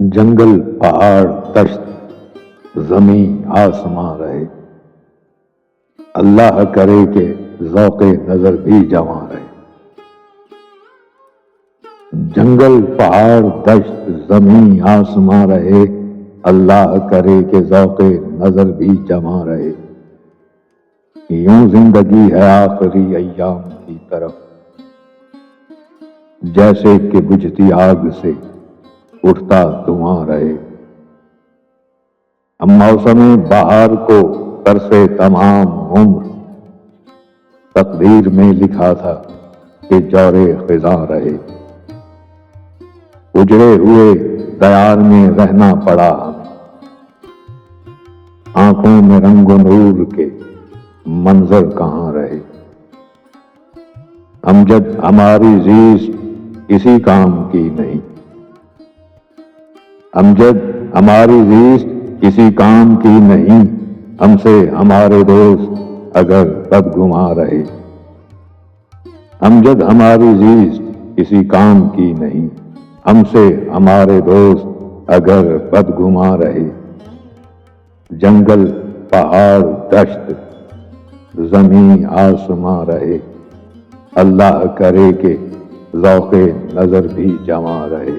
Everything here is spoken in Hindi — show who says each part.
Speaker 1: जंगल, पहाड़ दश्त जमी आसमां रहे। अल्लाह करे के जौके नज़र भी जमा रहे। जंगल, पहाड़ दश्त जमी आसमां रहे। अल्लाह करे के जौके नज़र भी जमा रहे। यूँ ज़िंदगी है आखिरी अयाम की तरफ़। जैसे कि बुझती आग से उठता धुआँ रहे। हम मौसम बाहर को तरसे तमाम उम्र। तकदीर में लिखा था कि जौरे खिजा रहे। उजड़े हुए दयार में रहना पड़ा। आँखों में रंग नूर के मंजर कहाँ रहे? हम जब हमारी जीज किसी काम की नहीं अमजद, हमारी जीज किसी काम की नहीं, हमसे हमारे दोस्त अगर बदगुमा रहे। अमजद, हमारी जीज किसी काम की नहीं, हमसे हमारे दोस्त अगर बदगुमा रहे। जंगल, पहाड़ दश्त जमी आसमां रहे। अल्लाह करे के जौके नज़र भी जमा रहे।